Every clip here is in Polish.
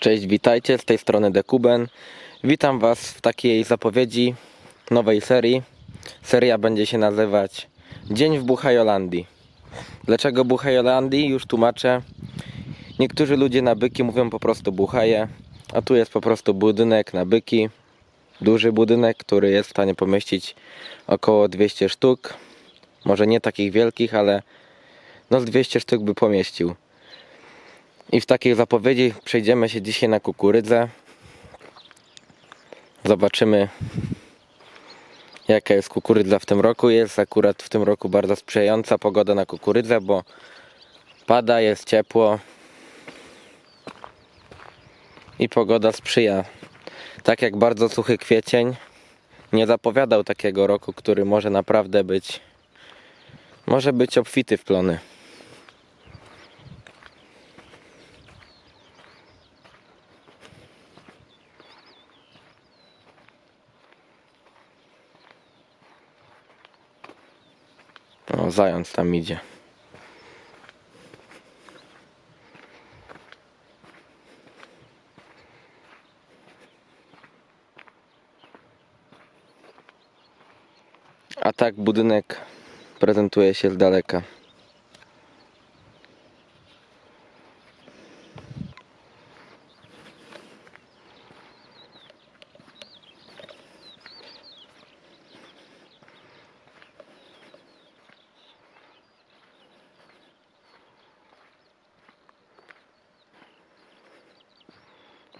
Cześć, witajcie, z tej strony Dekuben. Witam Was w takiej zapowiedzi nowej serii. Seria będzie się nazywać Dzień w Buchajolandii. Dlaczego Buchajolandii? Już tłumaczę. Niektórzy ludzie na byki mówią po prostu Buchaje, a tu jest po prostu budynek na byki. Duży budynek, który jest w stanie pomieścić około 200 sztuk. Może nie takich wielkich, ale no z 200 sztuk by pomieścił. I w takiej zapowiedzi przejdziemy się dzisiaj na kukurydzę. Zobaczymy jaka jest kukurydza w tym roku. Jest akurat w tym roku bardzo sprzyjająca pogoda na kukurydzę, bo pada, jest ciepło i pogoda sprzyja. Tak jak bardzo suchy kwiecień nie zapowiadał takiego roku, który może naprawdę być może być obfity w plony. O, zając tam idzie. A tak budynek prezentuje się z daleka.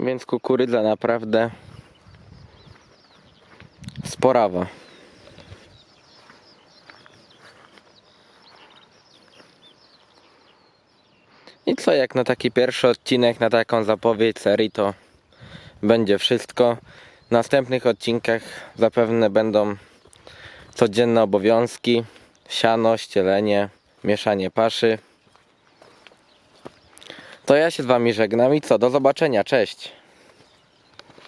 Więc kukurydza naprawdę sporawa. I co, jak na taki pierwszy odcinek, na taką zapowiedź serii, to będzie wszystko. W następnych odcinkach zapewne będą codzienne obowiązki, siano, ścielenie, mieszanie paszy. To ja się z Wami żegnam i co, do zobaczenia, cześć!